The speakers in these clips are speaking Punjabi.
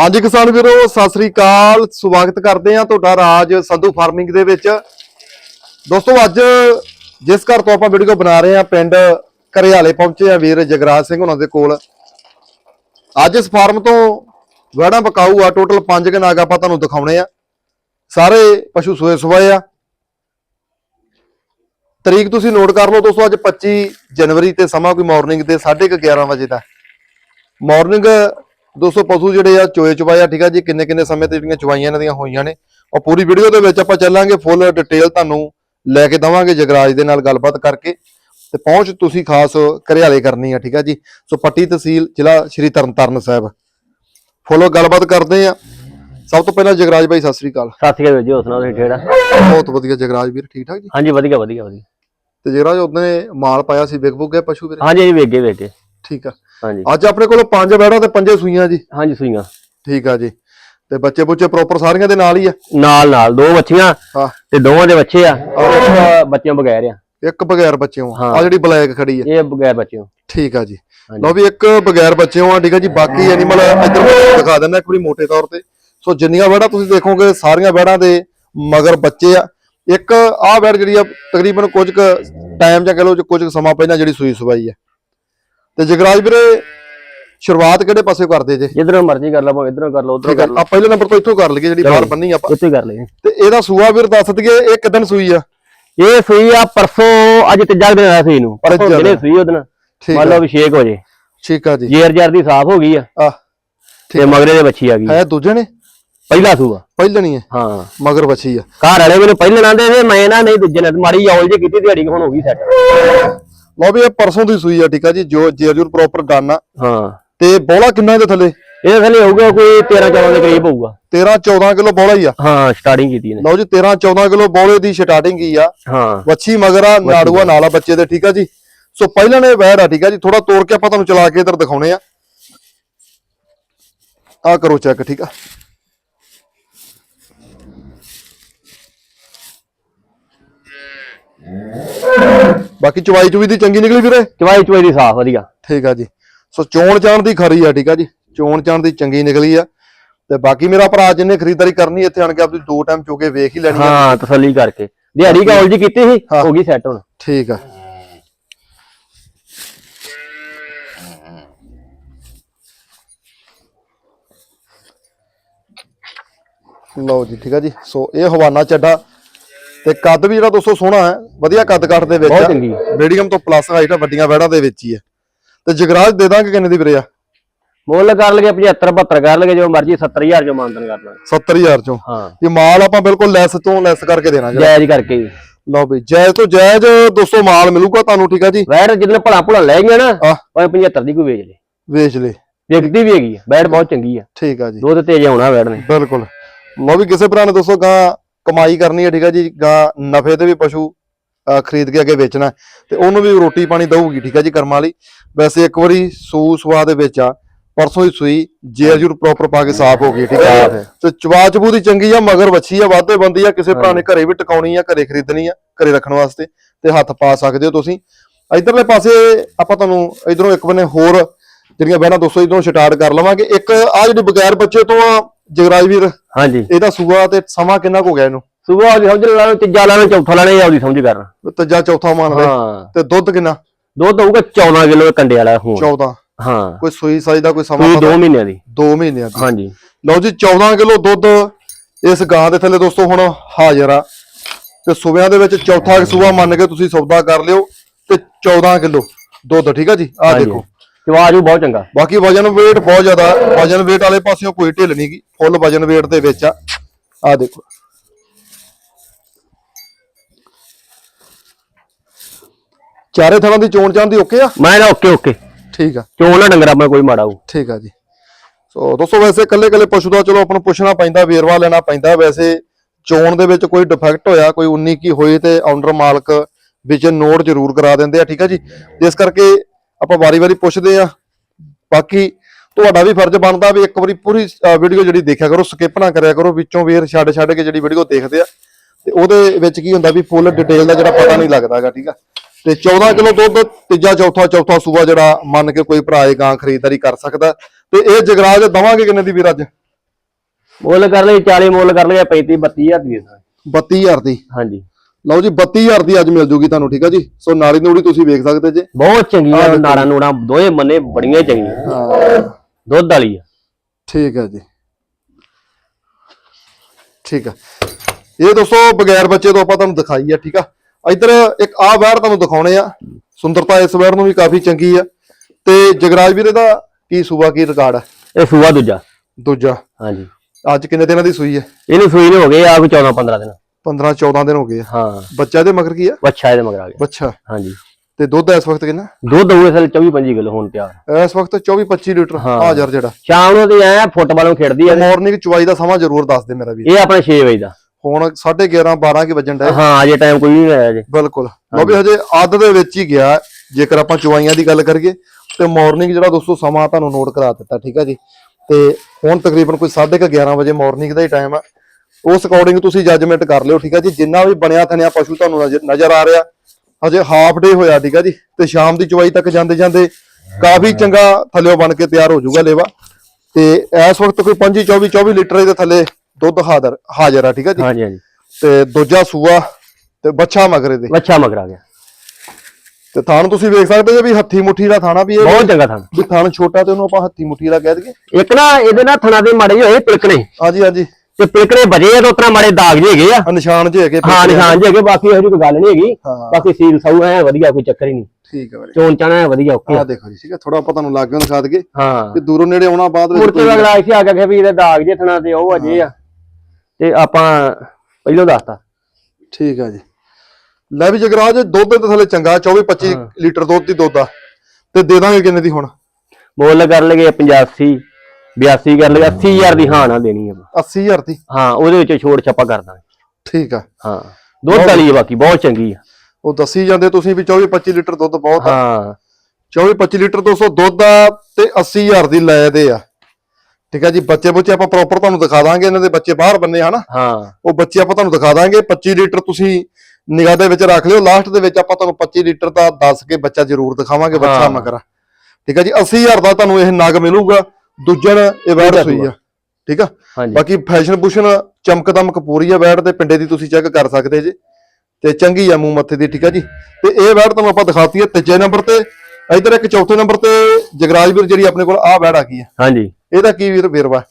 ਹਾਂਜੀ ਕਿਸਾਨ ਵੀਰੋ, ਸਤਿ ਸ੍ਰੀ ਅਕਾਲ। ਸਵਾਗਤ ਕਰਦੇ ਆ ਤੁਹਾਡਾ ਰਾਜ ਸੰਧੂ ਫਾਰਮਿੰਗ ਦੇ ਵਿੱਚ। ਦੋਸਤੋ, ਅੱਜ ਜਿਸ ਘਰ ਤੋਂ ਆਪਾਂ ਵੀਡੀਓ ਬਣਾ ਰਹੇ ਆ ਪਿੰਡ ਕਰਿਆਲੇ ਪਹੁੰਚੇ ਆ ਵੀਰ ਜਗਰਾਜ ਸਿੰਘ ਉਹਨਾਂ ਦੇ ਕੋਲ। ਅੱਜ ਇਸ ਫਾਰਮ ਤੋਂ ਵੜਾ ਬਕਾਊ ਆ ਟੋਟਲ 5 ਨਾਗ ਆਪਾਂ ਤੁਹਾਨੂੰ ਦਿਖਾਉਣੇ ਆ। ਸਾਰੇ ਪਸ਼ੂ ਸੋਏ ਸਵਾਏ ਆ। ਤਰੀਕ ਤੁਸੀਂ ਨੋਟ ਕਰ ਲਓ ਦੋਸਤੋ, ਅੱਜ 25 ਜਨਵਰੀ ਤੇ ਸਮਾਂ ਕੋਈ ਮਾਰਨਿੰਗ ਦੇ 11:30 ਵਜੇ ਦਾ। ਮਾਰਨਿੰਗ 200 ਪਸ਼ੂ ਜਿਹੜੇ ਆ ਚੋਏ ਚਵਾਏ ਆ ਠੀਕ ਆ ਜੀ ਕਿੰਨੇ ਕਿੰਨੇ ਸਮੇਂ ਤੇ ਜਿਹੜੀਆਂ ਚਵਾਈਆਂ ਇਹਨਾਂ ਦੀਆਂ ਹੋਈਆਂ ਨੇ। ਉਹ ਪੂਰੀ ਵੀਡੀਓ ਦੇ ਵਿੱਚ ਆਪਾਂ ਚੱਲਾਂਗੇ ਫੁੱਲ ਡਿਟੇਲ ਤੁਹਾਨੂੰ ਲੈ ਕੇ ਦਵਾਂਗੇ ਜਗਰਾਜ ਦੇ ਨਾਲ ਗੱਲਬਾਤ ਕਰਕੇ। ਤੇ ਪਹੁੰਚ ਤੁਸੀਂ ਖਾਸ ਘਰਿਆਲੇ ਕਰਨੀ ਆ ਠੀਕ ਆ ਜੀ। ਸੋ ਪੱਟੀ ਤਹਿਸੀਲ ਜ਼ਿਲ੍ਹਾ ਸ਼੍ਰੀ ਤਰਨਤਾਰਨ ਸਾਹਿਬ। ਫੁੱਲ ਗੱਲਬਾਤ ਕਰਦੇ ਆ। ਸਭ ਤੋਂ ਪਹਿਲਾਂ ਜਗਰਾਜ ਭਾਈ ਸਤਿ ਸ੍ਰੀ ਅਕਾਲ। ਸਤਿ ਸ਼੍ਰੀ ਅਕਾਲ ਜੀ ਸੁਣਾਓ ਤੁਸੀਂ ਠੇੜਾ ਬਹੁਤ ਵਧੀਆ ਜਗਰਾਜ ਵੀਰ ਠੀਕ ਠਾਕ ਜੀ? ਹਾਂਜੀ ਵਧੀਆ ਵਧੀਆ ਵਧੀਆ। ਤੇ ਜਗਰਾਜ ਉਹਨੇ ਮਾਲ ਪਾਇਆ ਸੀ ਵਿਕ ਬੁੱਕ ਪਸ਼ੂ ਵੀਰੇ? ਹਾਂਜੀ ਜੀ ਵੇਗੇ ਵੇਗੇ ਠੀਕ ਆ। ਹਾਂਜੀ। ਅੱਜ ਆਪਣੇ ਕੋਲ ਪੰਜ ਬੈੜਾਂ ਤੇ ਪੰਜੇ ਸੂਈਆਂ ਜੀ। ਹਾਂਜੀ ਸੂਈਆਂ। ਠੀਕ ਆ ਜੀ। ਤੇ ਬੱਚੇ ਬੁੱਚੇ ਪ੍ਰੋਪਰ ਸਾਰੀਆਂ ਦੇ ਨਾਲ ਹੀ ਆ? ਨਾਲ ਨਾਲ। ਦੋ ਬੱਚੀਆਂ ਹਾਂ। ਤੇ ਦੋਵਾਂ ਦੇ ਬੱਚੇ ਆ। ਔਰ ਇੱਕ ਬੱਚਿਆਂ ਬਗੈਰ ਆ। ਇੱਕ ਬਗੈਰ ਬੱਚਿਓ। ਆ ਜਿਹੜੀ ਬਲੈਕ ਖੜੀ ਆ। ਇਹ ਬਗੈਰ ਬੱਚਿਆਂ ਠੀਕ ਆ ਜੀ। ਲਓ ਵੀ ਇੱਕ ਬਗੈਰ ਬੱਚਿਓ ਆ ਠੀਕ ਆ ਜੀ। ਬਾਕੀ ਐਨੀਮਲ ਇੱਧਰ ਦਿਖਾ ਦਿੰਦਾ ਇੱਕ ਵਾਰੀ ਮੋٹے ਤੌਰ ਤੇ। ਸੋ ਜਿੰਨੀਆਂ ਵੜਾਂ ਤੁਸੀਂ ਦੇਖੋਗੇ ਸਾਰੀਆਂ ਵੜਾਂ ਦੇ ਮਗਰ ਬੱਚੇ ਆ। ਇੱਕ ਆਹ ਵੜ ਜਿਹੜੀ ਆ ਤਕਰੀਬਨ ਕੁਝ ਕੁ ਟਾਈਮ ਜਾਂ ਕਹ ਲਓ ਕੁਝ ਸਮਾਂ ਪਹਿਲਾਂ ਜਿਹੜੀ ਸੂਈ ਸਵਾਈ ਆ। ਤੇ ਜਗਰਾਜ ਵੀਰੇ ਸ਼ੁਰੂਆਤ ਕਿਹੜੇ ਪਾਸੇ ਕਰਦੇ ਜੇ? ਜਿੱਧਰੋਂ ਮਰਜ਼ੀ ਕਰ ਲਓ ਇਧਰੋਂ ਕਰ ਲਓ ਉਧਰੋਂ ਕਰ ਲਓ ਆ ਪਹਿਲੇ ਨੰਬਰ ਤੋਂ ਇੱਥੋਂ ਕਰ ਲਈਏ ਜਿਹੜੀ ਬਾਹਰ ਬੰਨੀ ਆਪਾਂ। ਉੱਥੇ ਕਰ ਲਈ ਤੇ ਇਹਦਾ ਸੂਆ ਵੀਰ ਦੱਸ ਦਈਏ ਇਹ ਕਿਦਨ ਸੂਈ ਆ? ਇਹ ਸੂਈ ਆ ਪਰਸੋਂ ਅੱਜ ਤੀਜਾ ਦਿਨ ਆ ਸੂਈ ਨੂੰ। ਪਰਸੋਂ ਜਿਹੜੇ। ਸੂਈ ਉਹਦਨ ਮੰਨ ਲਓ ਵੀ 6 ਵਜੇ। ਠੀਕ ਆ ਜੀ। ਜੇਰ ਜਰ ਦੀ ਸਾਫ਼ ਹੋ ਗਈ ਆ। ਆ ਤੇ ਮਗਰੇ ਦੇ ਬੱਚੀ ਆ ਗਈ। ਹੈ ਦੂਜੇ ਨੇ? ਪਹਿਲਾ ਸੂਆ। ਪਹਿਲਣੀ ਹੈ? ਹਾਂ। ਮਗਰ ਬੱਚੀ ਆ। ਘਰ ਵਾਲੇ ਮੈਨੂੰ ਪਹਿਲਾਂ ਆਂਦੇ ਸੀ ਮੈਂ ਨਾ ਨਹੀਂ ਦੂਜੇ ਨੇ ਮਾੜੀ ਔਲ ਜੇ ਕੀਤੀ ਦਿਹਾੜੀ ਹੁਣ ਹੋ ਗਈ ਸੈੱਟ ਲਓ ਵੀ ਇਹ ਪਰਸੋਂ ਦੀ ਸੂਈ ਆ ਠੀਕ ਆ ਜੀ ਜੋ ਜੇਰਜੂਰ ਪ੍ਰੋਪਰ ਡਨ ਆ। ਹਾਂ। ਤੇ ਬੋਲਾ ਕਿੰਨਾ ਇਹਦੇ ਥੱਲੇ? ਇਹ ਥੱਲੇ ਹੋਊਗਾ ਕੋਈ 13 14 ਦੇ ਕਰੀਬ ਹੋਊਗਾ। 13 14 ਕਿਲੋ ਬੋਲਾ ਹੀ ਆ। ਹਾਂ ਸਟਾਰਟਿੰਗ ਕੀਤੀ ਨੇ ਲਓ ਜੀ 13 14 ਕਿਲੋ ਬੋਲੇ ਦੀ ਸਟਾਰਟਿੰਗ ਹੀ ਆ। ਹਾਂ। ਵੱਛੀ ਮਗਰ ਨਾੜੂਆ ਨਾਲ ਆ ਬੱਚੇ ਦੇ ਠੀਕ ਆ ਜੀ। ਸੋ ਪਹਿਲਾਂ ਨੇ ਵੈਰ ਆ ਠੀਕ ਆ ਜੀ ਥੋੜਾ ਤੋੜ ਕੇ ਆਪਾਂ ਤੁਹਾਨੂੰ ਚਲਾ ਕੇ ਇਧਰ ਦਿਖਾਉਣੇ ਆ। ਆ ਕਰੋ ਚੈੱਕ ਠੀਕ ਆ। ਬਾਕੀ ਚਵਾਈ ਚੁਵੀ ਦੀ ਚੰਗੀ ਨਿਕਲੀ ਵੀਰੇ? ਚਵਾਈ ਚਵਾਈ ਦੀ ਸਾਫ਼ ਵਧੀਆ। ਠੀਕ ਆ ਜੀ। ਸੋ ਚੋਣ ਚਾਣ ਦੀ ਖਰੀ ਆ ਠੀਕ ਆ ਜੀ। ਚੋਣ ਚਾਣ ਦੀ ਚੰਗੀ ਨਿਕਲੀ ਆ। ਤੇ ਬਾਕੀ ਮੇਰਾ ਭਰਾ ਜਿਹਨੇ ਖਰੀਦਦਾਰੀ ਕਰਨੀ ਇੱਥੇ ਆਣ ਕੇ ਆਪਦੀ ਦੋ ਟਾਈਮ ਚੋ ਕੇ ਵੇਖ ਹੀ ਲੈਣੀ ਆ। ਹਾਂ ਤਸੱਲੀ ਕਰਕੇ। ਦਿਹਾੜੀ ਕਾ ਉਲਜੀ ਕੀਤੀ ਸੀ ਹਾਂ। ਹੋ ਗਈ ਸੈੱਟ ਹੁਣ। ਠੀਕ ਆ। ਲਓ ਜੀ ਠੀਕ ਆ ਜੀ। ਸੋ ਇਹ ਹਵਾਨਾ ਚੱਡਾ ਤੇ ਕੱਦ ਵੀ ਜਿਹੜਾ ਦੋਸਤੋ ਸੋਹਣਾ ਹੈ ਵਧੀਆ ਕੱਦ ਕੱਟ ਦੇ ਵਿੱਚ ਬਹੁਤ ਆ। ਚੰਗੀ ਹੈ। ਮੀਡੀਅਮ ਤੋਂ ਪਲੱਸ ਹਾਈਟ ਆ ਵੱਡੀਆਂ ਵੈੜਾਂ ਦੇ ਵਿੱਚ ਹੀ ਹੈ ਤੇ ਜਗਰਾਜ ਦੇ ਦਾਂਗੇ ਕਿੰਨੇ ਦੀ ਵੀਰੇ ਆ? ਮੁੱਲ ਕਰ ਲਗੇ 75 72 ਕਰ ਲਗੇ ਜੋ ਮਰਜ਼ੀ 70000 ਜੋ ਮਾਨਦਨ ਕਰ ਲਾਂਗੇ 70000 ਚੋਂ। ਹਾਂ। ਇਹ ਮਾਲ ਆਪਾਂ ਬਿਲਕੁਲ ਲੈਸ ਤੋਂ ਲੈਸ ਕਰਕੇ ਦੇਣਾ ਜਿਹੜਾ। ਜਾਇਜ਼ ਕਰਕੇ ਹੀ। ਲਓ ਵੀ ਜਾਇਜ਼ ਤੋਂ ਜਾਇਜ਼ ਦੋਸਤੋ ਮਾਲ ਮਿਲੂਗਾ ਤੁਹਾਨੂੰ ਠੀਕ ਆ ਜੀ? ਵੈਰ ਜਿੰਨੇ ਭਲਾ ਭੁਲਾ ਲੈ ਗਏ ਨਾ ਆਹ। ਉਹ 75 ਦੀ ਕੋਈ ਵੇਚ ਲੇ। ਵੇਚ ਲੈ। ਵਿਕਦੀ ਵੀ ਹੈਗੀ ਆ। ਬੈੜ ਬਹੁਤ ਚੰਗੀ ਆ। ਠੀਕ ਆ ਜੀ। ਦੁੱਧ ਤੇਜ਼ ਹੋਣਾ ਵੈੜ ਨੇ। ਬਿਲਕੁਲ। ਲਓ ਵੀ ਕਿਸੇ ਭਰਾ ਨੇ ਦੋਸਤੋ ਗਾਂ ਕਮਾਈ ਕਰਨੀ ਹੈ ਠੀਕ ਹੈ ਜੀ ਗਾਂ ਨਫੇ ਤੇ ਵੀ ਪਸ਼ੂ ਖਰੀਦ ਕੇ ਅੱਗੇ ਵੇਚਣਾ ਤੇ ਉਹਨੂੰ ਵੀ ਰੋਟੀ ਪਾਣੀ ਦਊਗੀ ਠੀਕ ਹੈ ਜੀ ਕਰਮਾਂ ਵਾਲੀ ਵੈਸੇ ਇੱਕ ਵਾਰੀ ਸੂ ਸਵਾ ਦੇ ਵਿੱਚ ਆ ਪਰਸੋਂ ਹੀ ਸੂਈ ਜੇਰ ਜੂਰ ਪ੍ਰੋਪਰ ਪਾ ਕੇ ਸਾਫ਼ ਹੋ ਗਈ ਠੀਕ ਹੈ। ਤੇ ਚਵਾ ਚਬੂ ਦੀ ਚੰਗੀ ਆ ਮਗਰ ਵੱਛੀ ਆ ਵਾਧੇ ਬੰਦੀ ਆ ਕਿਸੇ ਭਰਾ ਨੇ ਘਰੇ ਵੀ ਟਿਕਾਉਣੀ ਆ ਘਰੇ ਖਰੀਦਣੀ ਆ ਘਰੇ ਰੱਖਣ ਵਾਸਤੇ ਤੇ ਹੱਥ ਪਾ ਸਕਦੇ ਹੋ ਤੁਸੀਂ। ਇਧਰਲੇ ਪਾਸੇ ਆਪਾਂ ਤੁਹਾਨੂੰ ਇਧਰੋਂ ਇੱਕ ਬੰਨੇ ਹੋਰ ਜਿਹੜੀਆਂ ਬਹਿਣਾ ਦੋਸਤੋ ਇਧਰੋਂ ਸਟਾਰਟ ਕਰ ਲਵਾਂਗੇ। ਇੱਕ ਆ ਜਿਹੜੀ ਬਗੈਰ ਬੱਚੇ ਤੋਂ ਆ ਜਗਰਾਜ ਵੀਰ ਹਾਂਜੀ। ਇਹਦਾ ਸੂਆ ਤੇ ਸਮਾਂ ਕਿੰਨਾ ਕੁ ਹੋ ਗਿਆ ਇਹਨੂੰ? ਸੁਬਾ ਦੀ ਸਮਝ ਲਾ ਲਓ ਤੀਜਾ ਲਾ ਲਓ ਚੌਥਾ ਲੈਣਾ ਇਹ ਆਉਦੀ ਸਮਝ ਕਰਨਾ ਤੀਜਾ ਚੌਥਾ ਮੰਨ ਲੈ ਹਾਂ। ਤੇ ਦੁੱਧ ਕਿੰਨਾ? ਦੁੱਧ ਹੋਊਗਾ 14 ਕਿਲੋ ਕੰਡੇ ਵਾਲਾ ਹੁਣ। 14 ਹਾਂ। ਕੋਈ ਸੂਈ ਸਾਈ ਦਾ ਕੋਈ ਸਮਾਂ ਕੋਈ ਪਤਾ? 2 ਮਹੀਨਿਆਂ ਦੀ। 2 ਮਹੀਨਿਆਂ ਦੀ। ਹਾਂਜੀ। ਲਓ ਜੀ 14 ਕਿਲੋ ਦੁੱਧ ਇਸ ਗਾਂ ਦੇ ਥੱਲੇ ਦੋਸਤੋ ਹੁਣ ਹਾਜ਼ਰ ਆ। ਤੇ ਸੂਬਿਆਂ ਦੇ ਵਿੱਚ ਚੌਥਾ ਸੂਆ ਮੰਨ ਕੇ ਤੁਸੀਂ ਸੌਦਾ ਕਰ ਲਿਓ ਤੇ 14 ਕਿਲੋ ਦੁੱਧ ਠੀਕ ਆ ਜੀ? ਆਹ ਦੇਖੋ ਚਵਾਜੂ ਬਹੁਤ ਚੰਗਾ। ਬਾਕੀ ਵਜਨ weight ਬਹੁਤ ਜ਼ਿਆਦਾ ਵਜਨ weight ਵਾਲੇ ਪਾਸਿਓਂ ਕੋਈ ਢਿੱਲ ਨਹੀਂ ਗੀ। ਫੁੱਲ ਵਜਨ weight ਦੇ ਵਿੱਚ ਆ। ਆਹ ਦੇਖੋ। ਚਾਰੇ ਥਾਂ ਦੀ ਚੋਣ ਚਾਣ ਦੀ ਓਕੇ ਆ? ਮੈਂ ਨਾ ਓਕੇ ਓਕੇ। ਠੀਕ ਆ। ਚੋਣ ਨਾ ਡੰਗਰ ਆਪਣਾ ਕੋਈ ਮਾੜਾ ਹੋਊ ਠੀਕ ਆ ਜੀ। ਸੋ ਦੋਸਤੋ ਵੈਸੇ ਕੱਲੇ ਕੱਲੇ ਪਸ਼ੂ ਦਾ ਚਲੋ ਆਪਾਂ ਨੂੰ ਪੁੱਛਣਾ ਪੈਂਦਾ ਵੇਰਵਾ ਲੈਣਾ ਪੈਂਦਾ। ਵੈਸੇ ਚੋਣ ਦੇ ਵਿੱਚ ਕੋਈ ਡਿਫੈਕਟ ਹੋਇਆ ਕੋਈ 19 ਕੀ ਹੋਏ ਤੇ ਆਉਂਡਰ ਮਾਲਕ ਵਿੱਚ ਨੋਟ ਜ਼ਰੂਰ ਕਰਾ ਦਿੰਦੇ ਆ ਠੀਕ ਆ ਜੀ? ਇਸ ਕਰਕੇ ਆਪਾਂ ਵਾਰੀ-ਵਾਰੀ ਪੁੱਛਦੇ ਆ ਬਾਕੀ ਤੁਹਾਡਾ ਵੀ ਫਰਜ਼ ਬਣਦਾ ਵੀ ਇੱਕ ਵਾਰੀ ਪੂਰੀ ਵੀਡੀਓ ਜਿਹੜੀ ਦੇਖਿਆ ਕਰੋ ਸਕਿਪ ਨਾ ਕਰਿਆ ਕਰੋ ਵਿੱਚੋਂ ਵੇਰ ਛੱਡ ਛੱਡ ਕੇ ਜਿਹੜੀ ਵੀਡੀਓ ਦੇਖਦੇ ਆ। ਤੇ ਉਹਦੇ ਵਿੱਚ ਕੀ ਹੁੰਦਾ ਵੀ ਫੁੱਲ ਡਿਟੇਲ ਦਾ ਜਿਹੜਾ ਪਤਾ ਨਹੀਂ ਲੱਗਦਾਗਾ ਠੀਕ ਆ? ਤੇ 14 ਕਿਲੋ ਦੁੱਧ ਤੀਜਾ ਚੌਥਾ ਚੌਥਾ ਸੂਆ ਜਿਹੜਾ ਮੰਨ ਕੇ ਕੋਈ ਭਰਾ ਇਹ ਗਾਂ ਖਰੀਦਦਾਰੀ ਕਰ ਸਕਦਾ। ਤੇ ਇਹ ਜਗਰਾਜ ਦਵਾਂਗੇ ਕਿੰਨੇ ਦੀ ਵੀਰ ਅੱਜ? ਮੁੱਲ ਕਰ ਲਏ 40 ਮੁੱਲ ਕਰ ਲਏ 35 32000 ਦੀ ਦੇ ਦਾਂਗੇ। 32000 ਦੀ। ਹਾਂਜੀ। ਲਓ ਜੀ 32000 ਦੀ ਅੱਜ ਮਿਲ ਜੂਗੀ ਤੁਹਾਨੂੰ ਠੀਕ ਆ ਜੀ? ਸੋ ਨਾਲੀ ਨੂੜੀ ਤੁਸੀਂ ਵੇਖ ਸਕਦੇ ਜੇ। ਬਹੁਤ ਚੰਗੀਆਂ ਨਾੜਾਂ ਨੂੜਾਂ ਦੋਏ ਮੰਨੇ ਬੜੀਆਂ ਚੰਗੀਆਂ। ਹਾਂ। ਦੁੱਧ ਵਾਲੀ ਆ। ਠੀਕ ਹੈ ਜੀ। ਠੀਕ ਆ। ਇਹ ਦੋਸਤੋ ਬਗੈਰ ਬੱਚੇ ਤੋਂ ਆਪਾਂ ਤੁਹਾਨੂੰ ਦਿਖਾਈ ਆ ਠੀਕ ਆ? ਇੱਧਰ ਇੱਕ ਆਹ ਵੈੜ ਤੁਹਾਨੂੰ ਦਿਖਾਉਣੇ ਆ। ਸੁੰਦਰਤਾ ਇਸ ਵੈੜ ਨੂੰ ਵੀ ਕਾਫੀ ਚੰਗੀ ਆ। ਤੇ ਜਗਰਾਜ ਵੀਰੇ ਦਾ ਕੀ ਸੂਆ ਕੀ ਰਿਕਾਰਡ ਆ? ਇਹ ਸੂਆ ਦੂਜਾ। ਦੂਜਾ। ਹਾਂਜੀ। ਅੱਜ ਕਿੰਨੇ ਦਿਨਾਂ ਦੀ ਸੂਈ ਹੈ ਇਹਨੂੰ ਸੂਈ ਨੂੰ ਹੋ ਗਏ ਆ ਕੋਈ 14 15 ਦਿਨ। 15 14 ਦਿਨ ਹੋ ਗਏ ਆ। ਹਾਂ। ਬੱਚਾ ਦੇ ਮਗਰ ਕੀ ਆ? ਬੱਚਾ ਇਹਦੇ ਮਗਰ ਆ ਗਿਆ। ਬੱਚਾ। ਹਾਂਜੀ। ਤੇ ਦੁੱਧ ਇਸ ਵਕਤ ਕਿੰਨਾ? ਦੁੱਧ ਹੋਏ ਸਾਲ 24 25 ਕਿਲੋ ਹੁਣ ਤਿਆਰ। ਇਸ ਵਕਤ 24 25 ਲੀਟਰ। ਹਾਂ। ਆ ਯਾਰ ਜਿਹੜਾ। ਸ਼ਾਮ ਨੂੰ ਤੇ ਐ ਫੁੱਟਬਾਲ ਨੂੰ ਖੇਡਦੀ ਆ। ਮਾਰਨਿੰਗ ਚੁਆਈ ਦਾ ਸਮਾਂ ਜ਼ਰੂਰ ਦੱਸ ਦੇ ਮੇਰਾ ਵੀਰ। ਇਹ ਆਪਣਾ 6 ਵਜੇ ਦਾ। ਹੁਣ 11:30 12 ਕੀ ਵੱਜਣ ਡਏ ਹਾਂ ਅਜੇ ਟਾਈਮ ਕੋਈ ਨਹੀਂ ਆਇਆ ਜੇ ਬਿਲਕੁਲ। ਲੋ ਵੀ ਹਜੇ ਅੱਧ ਦੇ ਵਿੱਚ ਹੀ ਗਿਆ। ਜੇਕਰ ਆਪਾਂ ਚੁਆਈਆਂ ਦੀ ਗੱਲ ਕਰੀਏ ਤੇ ਮਾਰਨਿੰਗ ਜਿਹੜਾ ਦੋਸਤੋ ਸਮਾਂ ਤੁਹਾਨੂੰ ਨੋਟ ਕਰਾ ਦਿੱਤਾ ਠੀਕ ਹੈ ਜੀ? ਤੇ ਹੁਣ ਤਕਰੀਬਨ ਕੋਈ 11:30 ਵਜੇ ਮਾਰਨਿੰਗ ਦਾ ਹੀ ਟਾਈਮ ਆ। ਉਸ ਅਕੋਰਡਿੰਗ ਤੁਸੀਂ ਜੱਜਮੈਂਟ ਕਰ ਲਿਓ ਠੀਕ ਹੈ ਜੀ? ਜਿੰਨਾ ਵੀ ਬਣਿਆ ਥਣਿਆ ਪਸ਼ੂ ਤੁਹਾਨੂੰ ਨਜ਼ਰ- ਆ ਰਿਹਾ। ਹਜੇ ਹਾਫ ਡੇ ਹੋਇਆ ਠੀਕ ਹੈ ਜੀ? ਤੇ ਸ਼ਾਮ ਦੀ ਚੁਆਈ ਤੱਕ ਜਾਂਦੇ ਜਾਂਦੇ ਕਾਫੀ ਚੰਗਾ ਥੱਲਿਓ ਬਣ ਕੇ ਤਿਆਰ ਹੋ ਜਾਊਗਾ ਲੇਵਾ। ਤੇ ਇਸ ਵਕਤ ਕੋਈ 25 24 24 ਲੀਟਰ ਦੇ ਥੱਲੇ ਦੁੱਧ ਹਾਜ਼ਰ ਹਾਜ਼ਰ ਆ ਠੀਕ ਹੈ ਜੀ? ਹਾਂਜੀ ਹਾਂਜੀ। ਤੇ ਦੂਜਾ ਸੂਆ ਤੇ ਬੱਚਾ ਮਗਰੇ ਦੇ ਬੱਚਾ ਮਗਰ ਆ ਗਿਆ। ਤੇ ਥਾਣ ਤੁਸੀਂ ਵੇਖ ਸਕਦੇ ਜੇ ਵੀ ਹੱਥੀ ਮੁੱਠੀ ਦਾ ਥਾਣਾ ਵੀ ਇਹ ਬਹੁਤ ਚੰਗਾ ਥਣ। ਵੀ ਥਾਣ ਛੋਟਾ ਤੇ ਉਹਨੂੰ ਆਪਾਂ ਹੱਥੀ ਮੁੱਠੀ ਦਾ ਕਹਿ ਦਈਏ। ਇੱਕ ਨਾ ਇਹਦੇ ਨਾਲ ਥਣਾ ਦੇ ਮਾੜੇ ਹੋਏ ਪਿਲਕਣੇ ਹਾਂਜੀ ਹਾਂਜੀ। ਤੇ ਪਿਲਕਣੇ ਬਜੇ ਆ ਤੇ ਉਤਨਾ ਮਾੜੇ ਦਾਗ ਜਿਹੇ ਹੈਗੇ ਆ। ਨਿਸ਼ਾਨ ਜੇ ਹੈਗੇ ਹਾਂ ਨਿਸ਼ਾਨ ਜਿਹੇ ਹੈਗੇ ਬਾਕੀ ਇਹੋ ਜਿਹੀ ਕੋਈ ਗੱਲ ਨਹੀਂ ਹੈਗੀ। ਹਾਂ। ਬਾਕੀ ਸੀਲ ਸਊ ਐ ਵਧੀਆ ਕੋਈ ਚੱਕਰ ਹੀ ਨਹੀਂ। ਠੀਕ ਹੈ ਵੀਰੇ ਚੋਣ ਚਾਣਾ ਐ ਵਧੀਆ ਓਕੇ ਆਹ ਦੇਖੋ ਜੀ ਠੀਕ ਹੈ ਥੋੜਾ ਆਪਾਂ ਤੁਹਾਨੂੰ ਲਾਗੇ ਦਿਖਾ ਦਈਏ ਹਾਂ। ਤੇ ਦੂਰੋਂ ਨੇੜੇ ਆਉਣਾ ਬਾਅਦ ਵਿੱਚ ਕੇ ਅਗਲਾ ਇੱਥੇ ਆ ਗਿਆ ਵੀ ਇਹਦੇ ਦਾਗ ਜੇ ਥਣਾ ਤੇ ਉਹ ਅਜੇ ਆ। ਤੇ ਆਪਾਂ ਪਹਿਲਾਂ ਦੱਸਤਾ। ਠੀਕ ਹੈ ਜੀ। ਲੈ ਵੀ ਜਗਰਾਜ ਦੁੱਧ ਦੇ ਥੱਲੇ ਚੰਗਾ 24 25 ਲੀਟਰ ਦੁੱਧ ਦੀ ਦੁੱਧ ਆ। ਤੇ ਦੇ ਦਾਂਗੇ ਕਿੰਨੇ ਦੀ ਹੁਣ? ਮੁੱਲ ਕਰ ਲਗੇ 85 82 ਕਰ ਲਗੇ 80000 ਦੀ ਹਾਂ ਨਾ ਦੇਣੀ ਆ 80000 ਦੀ? ਹਾਂ ਉਹਦੇ ਵਿੱਚ ਛੋੜ ਛੱਪਾ ਕਰ ਦਾਂਗੇ। ਠੀਕ ਆ। ਹਾਂ ਦੁੱਧ ਵਾਲੀ ਆ ਬਾਕੀ ਬਹੁਤ ਚੰਗੀ ਆ। ਉਹ ਦੱਸੀ ਜਾਂਦੇ ਤੁਸੀਂ ਵੀ 24 25 ਲੀਟਰ ਦੁੱਧ ਬਹੁਤ ਆ। ਹਾਂ। 24 25 ਲੀਟਰ 200 ਦੁੱਧ ਆ ਤੇ 80000 ਦੀ ਲੈ ਦੇ ਆ। ਠੀਕ ਹੈ ਜੀ ਬੱਚੇ ਬੁੱਚੇ ਆਪਾਂ ਪ੍ਰੋਪਰ ਤੁਹਾਨੂੰ ਦਿਖਾ ਦਾਂਗੇ ਇਹਨਾਂ ਦੇ ਬੱਚੇ ਬਾਹਰ ਬੰਨੇ ਹਨਾ। ਹਾਂ। ਉਹ ਬੱਚੇ ਆਪਾਂ ਤੁਹਾਨੂੰ ਦਿਖਾ ਦਾਂਗੇ 25 ਲੀਟਰ ਤੁਸੀਂ ਨਿਗਾਹ ਦੇ ਵਿੱਚ ਰੱਖ ਲਿਓ ਲਾਸਟ ਦੇ ਵਿੱਚ ਆਪਾਂ ਤੁਹਾਨੂੰ 25 ਲੀਟਰ ਦਾ ਦੱਸ ਕੇ ਬੱਚਾ ਜ਼ਰੂਰ ਦਿਖਾਵਾਂਗੇ ਬੱਚਾ ਹਾਂ। ਮਗਰ। ਠੀਕ ਹੈ ਜੀ 80000 ਦਾ ਤੁਹਾਨੂੰ ਇਹ ਨਗ ਮਿਲੂਗਾ। ਦੂਜਣ ਇਹ ਵੈੜ ਦੂਜਾ ਸੂਈ ਆ। ਠੀਕ ਆ? ਹਾਂਜੀ। ਬਾਕੀ ਫੈਸ਼ਨ ਬੁਸ਼ਨ ਚਮਕ ਦਮਕ ਪੂਰੀ ਆ ਵੈੜ ਤੇ ਪਿੰਡੇ ਦੀ ਤੁਸੀਂ ਚੈੱਕ ਕਰ ਸਕਦੇ ਜੀ। ਤੇ ਚੰਗੀ ਆ ਮੂੰਹ ਮੱਥੇ ਦੀ ਠੀਕ ਆ ਜੀ? ਤੇ ਇਹ ਵੈੜ ਤੁਹਾਨੂੰ ਆਪਾਂ ਦਿਖਾਤੀ ਹੈ ਤੀਜੇ ਨੰਬਰ ਤੇ। ਇਧਰ ਇੱਕ ਚੌਥੇ ਨੰਬਰ ਤੇ ਜਗਰਾਜ ਵੀਰ ਜਿਹੜੀ ਆਪਣੇ ਕੋਲ ਆ ਵੈੜ ਆ ਗਈ ਹੈ ਹਾਂਜੀ। ਇਹਦਾ ਕੀ ਵੀਰ ਵੇਰਵਾ?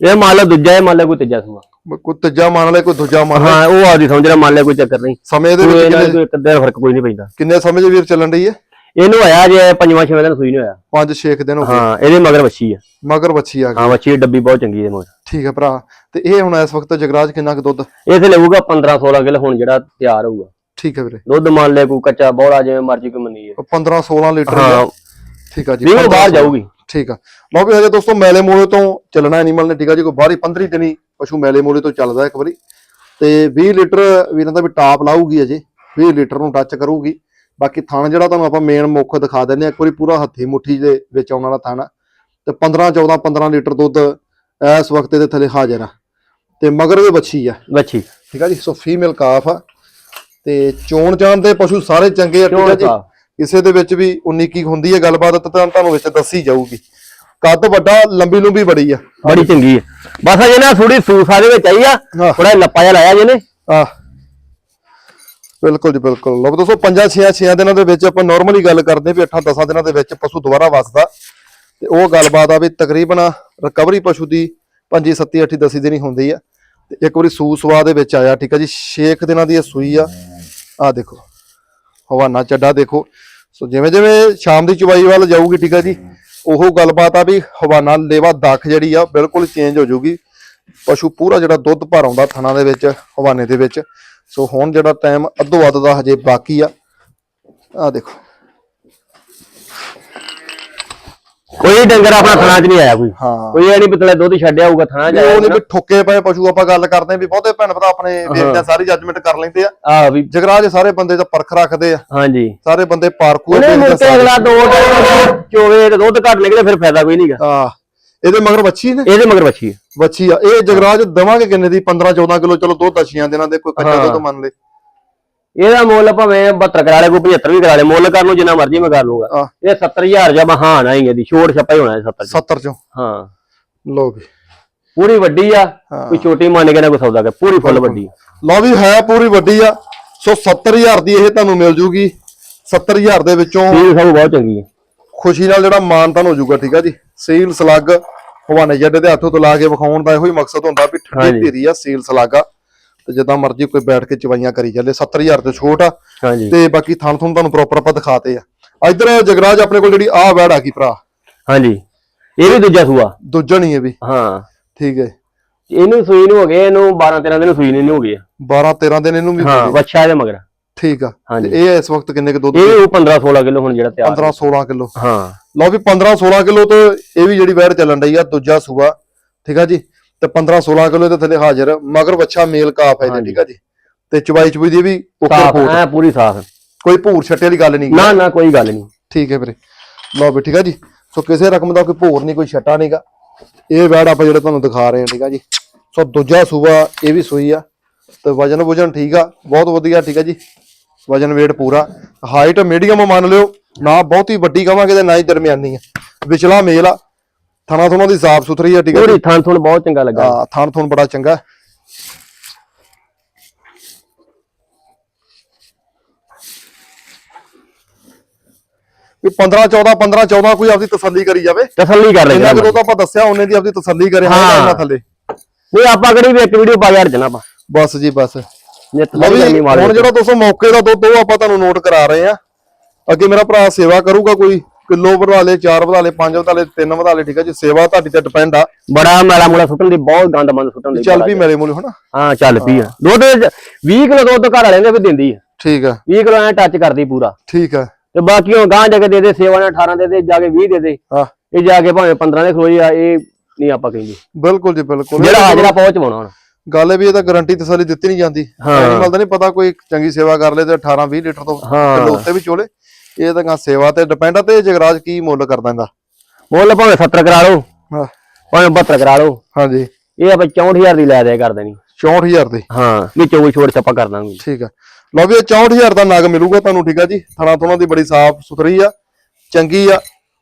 ਇਹ ਮੰਨ ਲਓ ਦੂਜਾ ਇਹ ਮੰਨ ਲਓ ਕੋਈ ਤੀਜਾ ਸੂਆ। ਕੋਈ ਤੀਜਾ ਮੰਨ ਲੈ ਕੋਈ ਦੂਜਾ ਮੰਨ ਲੈ ਹਾਂ ਉਹ ਆਦੀ ਸਮਝਣਾ ਮੰਨ ਲਿਆ ਕੋਈ ਚੱਕਰ ਨਹੀਂ। ਸਮੇਂ ਦੇ ਵਿੱਚ ਕਿੰਨੇ ਇੱਕ ਅੱਧਾ ਫ਼ਰਕ ਕੋਈ ਨਹੀਂ ਪੈਂਦਾ। ਕਿੰਨੇ ਸਮੇਂ ਦੇ ਵੀਰ ਚੱਲਣ ਰਹੀ ਹੈ ਇਹਨੂੰ ਆਇਆ ਜੇ ਪੰਜਵਾਂ ਛੇਵਾਂ ਦਿਨ ਸੂਈ ਨਹੀਂ ਹੋਇਆ। 5-6 ਦਿਨ ਹੋ ਗਏ। ਹਾਂ ਇਹਦੇ ਮਗਰ ਵੱਛੀ ਆ। ਮਗਰ ਬੱਚੀ ਆ ਗਈ। ਹਾਂ ਵੱਛੀ ਦੀ ਡੱਬੀ ਬਹੁਤ ਚੰਗੀ ਮਗਰ। ਠੀਕ ਹੈ ਭਰਾ। ਤੇ ਇਹ ਹੁਣ ਇਸ ਵਕਤ ਜਗਰਾਜ ਕਿੰਨਾ ਕੁ ਦੁੱਧ? ਇਹ ਤੇ ਲਊਗਾ 15 16 ਕਿਲੋ ਹੁਣ ਜਿਹੜਾ ਤਿਆਰ ਹੋਊਗਾ। ਠੀਕ ਹੈ ਵੀਰੇ। ਦੁੱਧ ਮੰਨ ਲਿਆ ਕੋਈ ਕੱਚਾ ਬੋਲਾ ਜਿਵੇਂ ਮਰਜ਼ੀ ਕੋਈ ਮੰਨੀ ਹੈ 15-16 ਲੀਟਰ ਹਾਂ ਠੀਕ ਆ ਜੀ। 20 ਬਾਹਰ ਜਾਊਗੀ। ਠੀਕ ਆ। ਲਓ ਵੀ ਹਜੇ ਦੋਸਤੋ ਮੈਲੇ ਮੂਲੇ ਤੋਂ ਚੱਲਣਾ ਐਨੀਮਲ ਨੇ ਠੀਕ ਆ ਜੀ ਕੋਈ ਬਾਹਰੀ 15 ਦਿਨੀ ਪਸ਼ੂ ਮੈਲੇ ਮੂਲੇ ਤੋਂ ਚੱਲਦਾ ਇੱਕ ਵਾਰੀ। ਤੇ 20 ਲੀਟਰ ਵੀਰਾਂ ਦਾ ਵੀ ਟਾਪ ਲਾਊਗੀ ਅਜੇ 20 ਲੀਟਰ ਨੂੰ ਟੱਚ ਕਰੂਗੀ। ਬਾਕੀ ਥਣ ਜਿਹੜਾ ਤੁਹਾਨੂੰ ਆਪਾਂ ਮੇਨ ਮੁੱਖ ਦਿਖਾ ਦਿੰਦੇ ਆ ਇੱਕ ਵਾਰੀ ਪੂਰਾ ਹੱਥੀ ਮੁੱਠੀ ਦੇ ਵਿੱਚ ਆਉਣ ਵਾਲਾ ਥਣ। ਆ। ਤੇ 15 14 15 ਲੀਟਰ ਦੁੱਧ ਇਸ ਵਕਤ ਦੇ ਥੱਲੇ ਹਾਜ਼ਰ ਆ। ਤੇ ਮਗਰ ਵੀ ਬੱਚੀ ਆ। ਵੱਛੀ। ਠੀਕ ਆ ਜੀ ਸੋ ਫੀਮੇਲ ਕਾਫ ਆ। ਤੇ ਚੋਣ ਜਾਣ ਦੇ ਪਸ਼ੂ ਸਾਰੇ ਚੰਗੇ ਆ ਠੀਕ ਆ ਜੀ। ਕਿਸੇ ਦੇ ਵਿੱਚ ਵੀ 19 ਕੀ ਹੁੰਦੀ ਹੈ ਗੱਲਬਾਤ ਤਾਂ ਤੁਹਾਨੂੰ ਵਿੱਚ ਦੱਸੀ ਜਾਊਗੀ। ਕੱਦ ਵੱਡਾ ਲੰਬੀ ਲੰਬੀ ਬੜੀ ਆ। ਬੜੀ ਚੰਗੀ ਹੈ ਬਸ ਅਜੇ ਨਾ ਥੋੜੀ ਸੂਸਾ ਦੇ ਵਿੱਚ ਆਈ ਆ। ਥੋੜਾ ਲੱਪਾ ਜਿਹਾ ਲਾਇਆ ਜਿਹਨੇ। ਆ ਬਿਲਕੁਲ ਜੀ, ਬਿਲਕੁਲ। ਲਓ ਦੋਸਤੋ, ਪੰਜਾਂ ਛੇਆਂ ਛੇਆਂ ਦਿਨਾਂ ਦੇ ਵਿੱਚ ਆਪਾਂ ਨਾਰਮਲੀ ਗੱਲ ਕਰਦੇ ਵੀ 8 10 ਦਿਨਾਂ ਦੇ ਵਿੱਚ ਪਸ਼ੂ ਦੁਬਾਰਾ ਵਸਦਾ। ਤੇ ਉਹ ਗੱਲਬਾਤ ਆ ਵੀ ਤਕਰੀਬਨ ਰਿਕਵਰੀ ਪਸ਼ੂ ਦੀ 5 7 8 10 ਦਿਨ ਹੀ ਹੁੰਦੀ ਆ। ਤੇ ਇੱਕ ਵਾਰੀ ਸੂ ਸਵਾ ਦੇ ਵਿੱਚ ਆਇਆ, ਠੀਕ ਆ ਜੀ 6 ਦਿਨਾਂ ਦੀ ਇਹ ਸੂਈ ਆ। ਆ ਦੇਖੋ ਹਵਾਨਾ ਚੱਡਾ ਦੇਖੋ। ਸੋ ਜਿਵੇਂ ਜਿਵੇਂ ਸ਼ਾਮ ਦੀ ਚਵਾਈ ਵੱਲ ਜਾਊਗੀ, ਠੀਕ ਆ ਜੀ, ਉਹ ਗੱਲਬਾਤ ਆ ਵੀ ਹਵਾਨਾ ਲੇਵਾ ਦੱਖ ਜਿਹੜੀ ਆ, ਬਿਲਕੁਲ ਚੇਂਜ ਹੋ ਜਾਊਗੀ ਪਸ਼ੂ ਪੂਰਾ ਜਿਹੜਾ ਦੁੱਧ ਭਰ ਆਉਂਦਾ ਥਣਾ ਦੇ ਵਿੱਚ, ਹਵਾਨੇ ਦੇ ਵਿੱਚ। ਸੋ ਹੁਣ ਜਿਹੜਾ ਟਾਈਮ ਅੱਧੋ ਅੱਧ ਦਾ ਹਜੇ ਬਾਕੀ ਆ। ਆ ਦੇਖੋ। ਕੋਈ ਡੰਗਰ ਆਪਣਾ ਥਣਾ 'ਚ ਨਹੀਂ ਆਇਆ ਕੋਈ। ਹਾਂ। ਕੋਈ ਇਹ ਨਹੀਂ ਪਤਲੇ ਦੁੱਧ ਛੱਡਿਆ ਹੋਊਗਾ ਥਣਾ 'ਚ ਉਹ ਨਹੀਂ ਆਇਆ ਵੀ ਠੁੱਕੇ ਪਏ ਪਸ਼ੂ ਆਪਾਂ ਗੱਲ ਕਰਦੇ ਆਂ ਵੀ ਬਹੁਤੇ ਭੈਣ ਭਰਾ ਆਪਣੇ ਵੇਖਦੇ ਸਾਰੀ ਜੱਜਮੈਂਟ ਕਰ ਲੈਂਦੇ ਆ। ਆ ਵੀ ਜਗਰਾਜ ਸਾਰੇ ਬੰਦੇ ਦਾ ਪਰਖ ਰੱਖਦੇ ਆ। ਹਾਂਜੀ। ਸਾਰੇ ਬੰਦੇ ਪਾਰਕੂ ਉਹਨੇ ਮੁੜ ਕੇ ਅਗਲਾ ਦੋ ਟਾਈਮ ਚੋਵੇ ਤੇ ਦੁੱਧ ਘੱਟ ਨਿਕਲੇ ਫਿਰ ਫਾਇਦਾ ਕੋਈ ਨਹੀਂਗਾ ਆ ਇਹਦੇ ਮਗਰ ਬੱਚੀ ਨੇ? ਇਹਦੇ ਮਗਰ ਵੱਛੀ ਹੈ। ਬੱਚੀ ਆ। ਇਹ ਜਗਰਾਜ ਦਵਾਂਗੇ ਕਿੰਨੇ ਦੀ? 15 14 ਕਿਲੋ? ਚਲੋ ਦੁੱਧ ਅਛੀਆਂ ਦਿਨਾਂ ਦੇ ਕੋਈ ਕੱਚਾ ਹਾਂ। ਦੁੱਧ ਮੰਨ ਲੇ ਇਹਦਾ ਮੁੱਲ ਭਾਵੇਂ 72 ਕਰਾ ਲੈ ਕੋਈ 75 ਵੀ ਕਰਾ ਲੈ ਮੁੱਲ ਕਰਨ ਨੂੰ ਜਿੰਨਾ ਮਰਜ਼ੀ ਮੈਂ ਕਰ ਲੂੰਗਾ ਇਹ 70000 ਜਾਂ ਮਹਾਨ ਆਈ ਇਹਦੀ। ਛੋੜ ਛੱਪਾ ਹੀ ਹੋਣਾ ਇਹ 70 ਚ। 70 ਚੋਂ? ਹਾਂ। ਲੋ ਵੀ। ਪੂਰੀ ਵੱਡੀ ਆ। ਹਾਂ। ਕੋਈ ਛੋਟੀ ਮੰਨ ਕੇ ਨਾ ਕੋਈ ਸੌਦਾ ਕਰ। ਪੂਰੀ ਫੁੱਲ ਵੱਡੀ। ਲਓ ਵੀ ਹੈ ਪੂਰੀ ਵੱਡੀ ਆ। ਸੋ 70000 ਦੀ ਇਹ ਤੁਹਾਨੂੰ ਮਿਲ ਜੂਗੀ। 70000 ਦੇ ਵਿੱਚੋਂ ਸੀਲ ਸਭ ਬਹੁਤ ਚੰਗੀ ਆ ਖੁਸ਼ੀ ਨਾਲ ਜਿਹੜਾ ਮਾਨਤਨ ਹੋ ਜਾਊਗਾ ਠੀਕ ਆ ਜੀ? ਸੀਲ ਸਲੱਗ ਹਵਾਨੇ ਜੱਡੇ ਦੇ ਹੱਥੋਂ ਤੋਂ ਲਾ ਕੇ ਵਿਖਾਉਣ ਦਾ ਇਹੋ ਹੀ ਮਕਸਦ ਹੁੰਦਾ ਵੀ ਠੰਡੀ। ਧੀਰੀ ਆ ਸੀਲ ਸਲਾਗਾ ਤੇ ਜਿੱਦਾਂ ਮਰਜ਼ੀ ਕੋਈ ਬੈਠ ਕੇ ਚਵਾਈਆਂ ਕਰੀ ਚੱਲੇ 70000 ਤੇ ਛੋਟ ਆ। ਤੇ ਬਾਕੀ ਥਣ ਥਣ ਤੁਹਾਨੂੰ ਪ੍ਰੋਪਰ ਆਪਾਂ ਦਿਖਾਤੇ ਆ। ਇਧਰ ਜਗਰਾਜ ਆਪਣੇ ਕੋਲ ਜਿਹੜੀ ਆਹ ਵੈੜ ਆ ਗਈ ਭਰਾ? ਹਾਂਜੀ। ਇਹ ਵੀ ਦੂਜਾ ਸੂਆ। ਦੂਜਾ ਨਹੀਂ ਇਹ ਵੀ। ਹਾਂ। ਠੀਕ ਹੈ। ਇਹਨੂੰ ਸੂਈ ਨੂੰ ਹੋ ਗਏ ਇਹਨੂੰ 12 13 ਦਿਨ ਸੂਈ ਨੂੰ ਹੋ ਗਏ ਆ। 12 13 ਦਿਨ ਇਹਨੂੰ ਵੀ ਹਾਂ। ਬੱਚਾ ਇਹਦੇ ਮਗਰ। ਠੀਕ ਆ। ਇਹ ਇਸ ਵਕਤ ਕਿੰਨੇ ਕੁ ਦੁੱਧ ਇਹ ਵੀ 15 16 ਕਿਲੋ ਹੁਣ ਜਿਹੜਾ ਤਿਆਰ 15 16 ਕਿਲੋ। ਹਾਂ। ਲਓ ਵੀ 15 16 ਕਿਲੋ ਤੇ ਇਹ ਵੀ ਜਿਹੜੀ ਵੈੜ ਚੱਲਣ ਡਈ ਆ ਦੂਜਾ ਸੂਆ ਠੀਕ ਆ ਜੀ? ਤੇ 15 16 ਕਿਲੋ ਦੇ ਥੱਲੇ ਹਾਜ਼ਰ ਮਗਰ ਬੱਚਾ ਮੇਲ ਕਾਫ ਹੈ ਹਾਂਜੀ। ਠੀਕ ਆ ਜੀ? ਤੇ ਚਵਾਈ ਚੁਈ ਦੀ ਵੀ ਓਕੇ ਰਿਪੋਰਟ। ਐ ਪੂਰੀ ਸਾਫ਼। ਕੋਈ ਭੂਰ ਛੱਟੇ ਵਾਲੀ ਗੱਲ ਨਹੀਂ। ਨਾ ਨਾ ਕੋਈ ਗੱਲ ਨਹੀਂ। ਠੀਕ ਹੈ ਵੀਰੇ। ਲਓ ਵੀ ਠੀਕ ਆ ਜੀ? ਸੋ ਕਿਸੇ ਰਕਮ ਦਾ ਕੋਈ ਭੂਰ ਨਹੀਂ ਕੋਈ ਛੱਟਾ ਨਹੀਂਗਾ ਇਹ ਵੈੜ ਆਪਾਂ ਜਿਹੜੇ ਤੁਹਾਨੂੰ ਦਿਖਾ ਰਹੇ ਹਾਂ ਠੀਕ ਆ ਜੀ? ਸੋ ਦੂਜਾ ਸੂਆ ਇਹ ਵੀ ਸੂਈ ਆ। ਤੇ ਵਜਨ ਵਜਨ ਠੀਕ ਆ ਬਹੁਤ ਵਧੀਆ ਠੀਕ ਆ ਜੀ? ਵਜਨ weight ਪੂਰਾ। ਹਾਈਟ ਮੀਡੀਅਮ ਮੰਨ ਲਿਓ ਨਾ ਬਹੁਤੀ ਵੱਡੀ ਕਵਾਂਗੇ ਤੇ ਨਾ ਹੀ ਦਰਮਿਆਨੀ ਆ। ਵਿਚਲਾ ਮੇਲ ਆ। ਥਣਾ ਥਣਾ ਦੀ ਸਾਫ਼ ਸੁਥਰੀ ਆ ਠੀਕ ਆ ਜੀ। ਪੂਰੀ ਥਣ ਥਣ ਬਹੁਤ ਚੰਗਾ ਲੱਗਾ। ਹਾਂ ਥਣ ਥਣ ਬੜਾ ਚੰਗਾ। ਹੈ। ਵੀ 15 14 15 14 ਕੋਈ ਆਪਦੀ ਤਸੱਲੀ ਕਰੀ ਜਾਵੇ। ਤਸੱਲੀ ਕਰ ਲੈਣਾ ਜਦੋਂ ਤਾਂ ਆਪਾਂ ਦੱਸਿਆ ਉਹਨੇ ਦੀ ਆਪਦੀ ਤਸੱਲੀ ਕਰੇ ਹਾਂ। ਹਾਂ। ਇਹਨਾਂ ਥੱਲੇ। ਨਹੀਂ ਆਪਾਂ ਕਿਹੜੀ ਵੀ ਇੱਕ ਵੀਡੀਓ ਪਾ ਯਾਰ ਜਨਾ ਆਪਾਂ। ਬਸ ਜੀ ਬਸ। ਹੁਣ ਜਿਹੜਾ ਦੋਸਤੋ ਮੌਕੇ ਦਾ ਦੁੱਧ ਉਹ ਆਪਾਂ ਤੁਹਾਨੂੰ ਨੋਟ ਕਰਾ ਰਹੇ ਆ ਅੱਗੇ ਮੇਰਾ ਭਰਾ ਸੇਵਾ ਕਰੂਗਾ ਕੋਈ ਕਿਲੋ ਵਧਾ ਲੇ 4 ਵਧਾ ਲੇ 5 ਵਧਾ ਲੇ 3 ਵਧਾ ਲੇ ਠੀਕ ਹੈ ਜੀ ਸੇਵਾ ਤੁਹਾਡੀ ਤੇ ਡਿਪੈਂਡ ਆ। ਬੜਾ ਮੈਲਾ ਮੂਲਾ ਸੁੱਟਣ ਦੀ ਬਹੁਤ ਗੰਦ ਮੰਦ ਸੁੱਟਣ ਦੀ ਚੱਲ ਵੀ ਮੇਰੇ ਮੂਲੇ ਹਨਾ। ਹਾਂ ਚੱਲ ਪਈ ਆ। ਦੁੱਧ 20 ਕਿਲੋ ਦੁੱਧ ਘਰ ਵਾਲਿਆਂ ਦੇ ਵੀ ਦਿੰਦੀ ਆ। ਠੀਕ ਆ। 20 ਕਿਲੋ ਐ ਟੱਚ ਕਰਦੀ ਪੂਰਾ। ਠੀਕ ਆ। ਤੇ ਬਾਕੀ ਉਹ ਗਾਂ ਜਾ ਕੇ ਦੇ ਦੇ ਸੇਵਾ ਨੇ 18 ਦੇ ਦੇ ਜਾ ਕੇ 20 ਦੇ ਦੇ। ਹਾਂ। ਇਹ ਜਾ ਕੇ ਭਾਵੇਂ 15 ਦੇ ਖਲੋਈ ਆ ਇਹ ਨਹੀਂ ਆਪਾਂ ਕਹਿੰਦੇ। ਬਿਲਕੁਲ ਜੀ ਬਿਲਕੁਲ। ਜਿਹੜਾ ਹਾਜ਼ਰਾ ਪਹੁੰਚਵਾਉਣਾ ਹੁਣ। ਗੱਲ ਇਹ ਵੀ ਇਹ ਤਾਂ ਗਾਰੰਟੀ ਤਸੱਲੀ ਦਿੱਤੀ ਨਹੀਂ ਜਾਂਦੀ। ਐਨੀਮਲ ਦਾ ਨਹੀਂ ਪਤਾ ਕੋਈ ਚੰਗੀ ਸੇਵਾ ਕਰ ਲੇ ਤੇ 18 20 ਲੀਟਰ ਤੋਂ ਉੱਤੇ ਵੀ ਚੋਲੇ। ਇਹ ਤਾਂ ਗਾ ਸੇਵਾ ਤੇ ਡਿਪੈਂਡ ਆ ਤੇ ਜਗਰਾਜ ਕੀ ਮੁੱਲ ਕਰ ਦਿੰਦਾ ਮੁੱਲ ਭਾਵੇਂ 70 ਕਰਾ ਲਓ ਹਾਂ। ਭਾਵੇਂ 72 ਕਰਾ ਲਓ। ਹਾਂਜੀ। ਇਹ ਆਪਾਂ 64000 ਦੀ ਲੈ ਦਿਆ ਕਰ ਦੇਣੀ। 64000 ਦੇ? ਹਾਂ ਵਿੱਚੋਂ ਕੋਈ ਛੋੜ ਛੱਪਾ ਕਰ ਦਾਂਗੇ। ਠੀਕ ਆ। ਲਓ ਵੀ ਇਹ 64000 ਦਾ ਨਗ ਮਿਲੂਗਾ ਤੁਹਾਨੂੰ ਠੀਕ ਆ ਜੀ। ਥਣਾ ਥਣਾ ਦੀ ਬੜੀ ਸਾਫ਼ ਸੁਥਰੀ ਆ ਚੰਗੀ ਆ।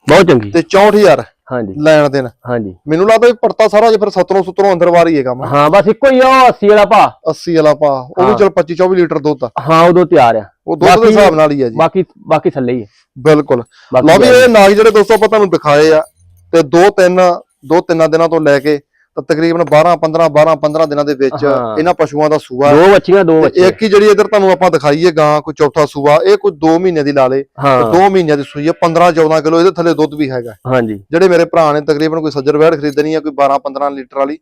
ਬਹੁਤ ਚੰਗੀ। ਤੇ 64000 ਹਾਂਜੀ। ਲੈਣ ਦੇਣ। ਹਾਂਜੀ। ਮੈਨੂੰ ਲੱਗਦਾ ਵੀ ਪੜਤਾ ਸਾਰਾ ਜੇ ਫਿਰ 17 17 ਅੰਦਰ ਵਾਰ ਹੀ ਹੈ ਕੰਮ। ਹਾਂ ਬਸ ਇੱਕੋ ਹੀ ਆ ਉਹ 80 ਵਾਲਾ ਭਾ 80 ਵਾਲਾ ਪਾ ਉਹ ਵੀ ਚਲ 25 24 ਲੀਟਰ ਦੁੱਧ ਆ। ਹਾਂ ਉਦੋਂ ਤਿਆਰ ਆ। ਉਹ ਦੁੱਧ ਦੇ ਹਿਸਾਬ ਨਾਲ ਹੀ ਆ ਜੀ। ਬਾਕੀ ਬਾਕੀ ਥੱਲੇ ਹੀ ਆ। ਬਿਲਕੁਲ। ਲਓ ਵੀ ਇਹ ਨਾਗ ਜਿਹੜੇ ਦੋਸਤੋ ਆਪਾਂ ਤੁਹਾਨੂੰ ਦਿਖਾਏ ਆ ਤੇ ਦੋ ਤਿੰਨ ਦੋ ਤਿੰਨਾਂ ਦਿਨਾਂ ਤੋਂ ਲੈ ਕੇ ਤਾਂ ਤਕਰੀਬਨ 12 15 12 15 ਦਿਨਾਂ ਦੇ ਵਿੱਚ ਹਾਂ। ਇਹਨਾਂ ਪਸ਼ੂਆਂ ਦਾ ਸੂਆ ਦੋ ਬੱਚੀਆਂ ਦੋ ਬੱਚੇ ਇੱਕ ਹੀ ਜਿਹੜੀ ਇਧਰ ਤੁਹਾਨੂੰ ਆਪਾਂ ਦਿਖਾਈਏ ਗਾਂ ਕੋਈ ਚੌਥਾ ਸੂਆ ਇਹ ਕੋਈ 2 ਮਹੀਨੇ ਦੀ ਲਾ ਲੇ। ਹਾਂ। 2 ਮਹੀਨਿਆਂ ਦੀ ਸੂਈ ਆ 15 14 ਕਿਲੋ ਇਹਦੇ ਥੱਲੇ ਦੁੱਧ ਵੀ ਹੈਗਾ। ਹਾਂਜੀ। ਜਿਹੜੇ ਮੇਰੇ ਭਰਾ ਨੇ ਤਕਰੀਬਨ ਕੋਈ ਸੱਜਰ ਵੈੜ ਖਰੀਦਣੀ ਆ ਕੋਈ 12 15 ਲੀਟਰ ਵਾਲੀ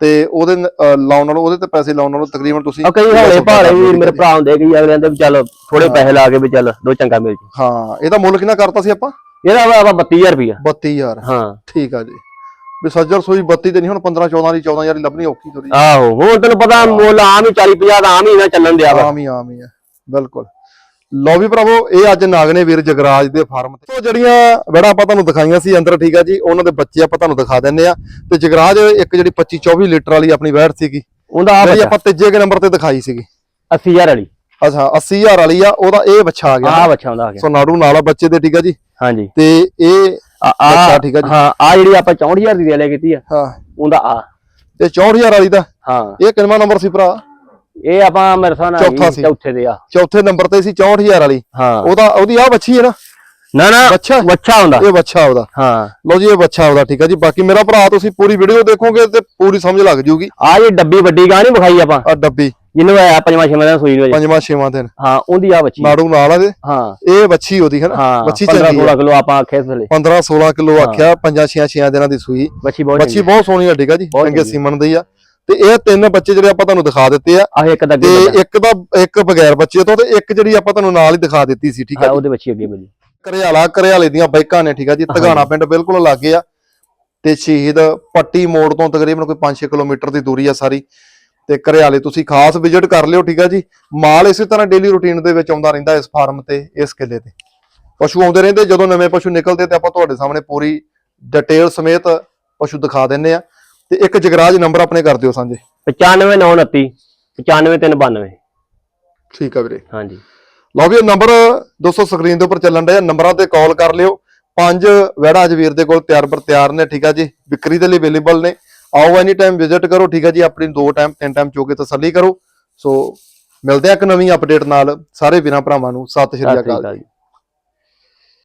ਤੇ ਉਹਦੇ ਲਾਉਣ ਨਾਲੋਂ ਉਹਦੇ ਤੇ ਪੈਸੇ ਲਾਉਣ ਨਾਲੋਂ ਤਕਰੀਬਨ ਤੁਸੀਂ ਕਈ ਹੌਲੇ ਲਓ ਵੀ ਮੇਰੇ ਭਰਾ ਹੁੰਦੇ ਕਈ ਅਗਲੇ ਕਹਿੰਦੇ ਵੀ ਚੱਲ ਥੋੜੇ ਪੈਸੇ ਲਾ ਕੇ ਵੀ ਚੱਲ ਦੋ ਚੰਗਾ ਮਿਲ ਜੀ। ਹਾਂ ਇਹਦਾ ਮੁੱਲ ਕਿੰਨਾ ਕਰਤਾ ਸੀ ਆਪਾਂ? ਇਹਦਾ ਆਪਾਂ 32000 ਰੁਪਇਆ 32000 ਹਾਂ। ਠੀਕ ਆ ਜੀ। ਵੀ ਸੱਜਰ ਸੂਈ 32 ਤੇ ਨਹੀਂ ਹੁਣ 15 14 ਦੀ 14000 ਦੀ ਲੱਭਣੀ ਔਖੀ ਥੋੜੀ ਆਹੋ ਹੁਣ ਤੈਨੂੰ ਪਤਾ ਮੁੱਲ ਆਮ ਹੀ 40 50 ਦਾ ਆਮ ਹੀ ਨਾ ਚੱਲਣ ਦਿਆ ਵਾ। ਆਮ ਹੀ ਆਮ ਹੀ ਆ ਬਿਲਕੁਲ। ਲਓ ਵੀ ਭਰਾਵੋ ਇਹ ਅੱਜ ਨਾਗਨੇ ਵੀਰ ਜਗਰਾਜ ਦੇ ਫਾਰਮ ਤੇ। ਤੋਂ ਜਿਹੜੀਆਂ ਵੜਾ ਆਪਾਂ ਤੁਹਾਨੂੰ ਦਿਖਾਈਆਂ ਸੀ ਅੰਦਰ ਠੀਕ ਆ ਜੀ ਉਹਨਾਂ ਦੇ ਬੱਚੇ ਆਪਾਂ ਤੁਹਾਨੂੰ ਦਿਖਾ ਦਿੰਨੇ ਆ ਤੇ ਜਗਰਾਜ ਇੱਕ ਜਿਹੜੀ 25 24 ਲੀਟਰ ਵਾਲੀ ਆਪਣੀ ਵੈੜ ਸੀਗੀ ਉਹਦਾ ਆ ਜਿਹੜੀ ਬੱਚਾ। ਆਪਾਂ ਤੀਜੇ ਕੇ ਨੰਬਰ ਤੇ ਦਿਖਾਈ ਸੀਗੀ। 80000 ਵਾਲੀ। ਅੱਛਾ 80000 ਵਾਲੀ ਆ ਉਹਦਾ ਇਹ ਬੱਚਾ ਆ ਗਿਆ। ਆ ਬੱਚਾ ਹੁੰਦਾ ਆ ਗਿਆ। ਸੋ ਨਾੜੂ ਨਾਲ ਆ ਬੱਚੇ ਦੇ ਠੀਕ ਆ ਜੀ। ਹਾਂਜੀ। ਤੇ ਇਹ ਆ ਅੱਛਾ, ਠੀਕ ਆ ਜੀ। ਹਾਂ ਆ ਜਿਹੜੀ ਆਪਾਂ 64000 ਦੀ ਲਿਆ ਕੀਤੀ ਆ ਹਾਂ। ਉਹਦਾ ਆ। ਤੇ 64000 ਵਾਲੀ ਦਾ ਹਾਂ। ਇਹ ਕਿੰਨਾ ਨੰਬਰ ਸੀ ਭਰਾ? ਇਹ ਆਪਾਂ ਮੇਰੇ ਸਾਹ ਨਾਲ ਚੌਥਾ ਸੀ। ਚੌਥੇ ਦੇ ਆ। ਚੌਥੇ ਨੰਬਰ ਤੇ ਸੀ 64000 ਵਾਲੀ। ਹਾਂ। ਉਹਦਾ ਉਹਦੀ ਆ ਬੱਚੀ ਹੈ ਨਾ? ਨਾ ਨਾ ਬੱਚਾ? ਬੱਚਾ ਹੁੰਦਾ ਇਹ ਬੱਚਾ ਉਹਦਾ। ਹਾਂ। ਲਓ ਜੀ ਇਹ ਬੱਚਾ ਉਹਦਾ ਠੀਕ ਆ ਜੀ। ਬਾਕੀ ਮੇਰਾ ਭਰਾ ਤੁਸੀਂ ਪੂਰੀ ਵੀਡੀਓ ਦੇਖੋਗੇ ਤੇ ਪੂਰੀ ਸਮਝ ਲੱਗ ਜੂਗੀ। ਆ ਜਿਹੜੀ ਡੱਬੀ ਵੱਡੀ ਗਾਂ ਨਹੀਂ ਵਿਖਾਈ ਆਪਾਂ। ਆ ਡੱਬੀ। ਜਿਹਨੂੰ ਆ ਪੰਜਵਾਂ ਛੇਵਾਂ ਦਾ ਸੂਈ ਨੂੰ। ਪੰਜਵਾਂ ਛੇਵਾਂ ਦਿਨ। ਹਾਂ ਉਹਦੀ ਆ ਬੱਚੀ ਨਾੜੂ ਨਾਲ ਆ ਦੇ ਹਾਂ। ਇਹ ਬੱਚੀ ਉਹਦੀ ਹੈ ਨਾ ਬੱਚੀ 15 ਚੰਗੀ 16 ਕਿਲੋ ਆਪਾਂ ਆਖੇ ਥਲੇ 15 16 ਕਿਲੋ ਆਖਿਆ ਪੰਜਾਂ ਛੇਆਂ ਛੇਆਂ ਦਿਨਾਂ ਦੀ ਸੂਈ। ਬੱਚੀ ਬਹੁਤ ਬੱਚੀ ਬਹੁਤ ਸੋਹਣੀ ਆ ਠੀਕ ਆ ਜੀ ਚੰਗੇ। ਸੀਮਨ ਦੀ ਆ। ਤੇ ਇਹ ਤਿੰਨ ਬੱਚੇ ਜਿਹੜੇ ਆਪਾਂ ਤੁਹਾਨੂੰ ਦਿਖਾ ਦਿੱਤੇ ਆ। ਆਹ ਇੱਕ ਤਾਂ ਤੇ। ਇੱਕ ਦਾ ਇੱਕ ਬਗੈਰ ਬੱਚੇ ਤੋਂ ਤੇ ਇੱਕ ਜਿਹੜੀ ਆਪਾਂ ਤੁਹਾਨੂੰ ਨਾਲ ਹੀ ਦਿਖਾ ਦਿੱਤੀ ਸੀ ਠੀਕ ਹਾਂ ਆ ਉਹਦੇ ਬੱਚੀ ਅੱਗੇ ਬੱਜੀ ਕਰਿਆਲਾ ਕਰਿਆਲੇ ਦੀਆਂ ਬਾਈਕਾਂ ਨੇ ਠੀਕ ਆ ਜੀ। ਤਗਾਣਾ ਪਿੰਡ ਬਿਲਕੁਲ ਲਾਗੇ ਆ। ਤੇ ਸ਼ਹੀਦ ਪੱਟੀ ਮੋੜ ਤੋਂ ਤਕਰੀਬਨ ਕੋਈ 5-6 ਕਿਲੋਮੀਟਰ ਦੀ ਦੂਰੀ ਆ ਸਾਰੀ। ਤੇ ਕਰਿਆਲੇ ਤੁਸੀਂ ਖਾਸ ਵਿਜ਼ਿਟ ਕਰ ਲਿਓ ਠੀਕ ਆ ਜੀ। ਮਾਲ ਇਸੇ ਤਰ੍ਹਾਂ ਡੇਲੀ ਰੁਟੀਨ ਦੇ ਵਿੱਚ ਆਉਂਦਾ ਰਹਿੰਦਾ ਇਸ ਫਾਰਮ ਤੇ ਇਸ ਕਿੱਲੇ ਤੇ। ਪਸ਼ੂ ਆਉਂਦੇ ਰਹਿੰਦੇ ਜਦੋਂ ਨਵੇਂ ਪਸ਼ੂ ਨਿਕਲਦੇ ਤੇ ਆਪਾਂ ਤੁਹਾਡੇ ਸਾਹਮਣੇ ਪੂਰੀ ਡਿਟੇਲ ਸਮੇਤ ਪਸ਼ੂ ਦਿਖਾ ਦਿੰਨੇ ਆ। ਤੇ ਇੱਕ ਜਗਰਾਜ ਨੰਬਰ ਆਪਣੇ ਕਰ ਦਿਓ ਸਾਂਝੇ। 95929 95392 ਠੀਕ ਆ ਵੀਰੇ। ਹਾਂਜੀ। ਲਓ ਵੀ ਇਹ ਨੰਬਰ ਦੋਸਤੋ ਸਕਰੀਨ ਦੇ ਉੱਪਰ ਚੱਲਣ ਡਿਆ ਨੰਬਰਾਂ ਤੇ ਕਾਲ ਕਰ ਲਿਓ। ਪੰਜ ਵੈੜਾ ਅੱਜ ਵੀਰ ਦੇ ਕੋਲ ਤਿਆਰ ਪਰ ਤਿਆਰ ਨੇ ਠੀਕ ਆ ਜੀ। ਵਿਕਰੀ ਦੇ ਲਈ ਅਵੇਲੇਬਲ ਨੇ। ਆਓ ਐਨੀ ਟਾਈਮ ਵਿਜ਼ਿਟ ਕਰੋ ਠੀਕ ਹੈ ਜੀ ਆਪਣੀ ਦੋ ਟਾਈਮ ਤਿੰਨ ਟਾਈਮ ਚੋ ਕੇ ਤਸੱਲੀ ਕਰੋ। ਸੋ ਮਿਲਦੇ ਆ ਇੱਕ ਨਵੀਂ ਅਪਡੇਟ ਨਾਲ। ਸਾਰੇ ਵੀਰਾਂ ਭਰਾਵਾਂ ਨੂੰ ਸਤਿ ਸ਼੍ਰੀ ਅਕਾਲ ਜੀ।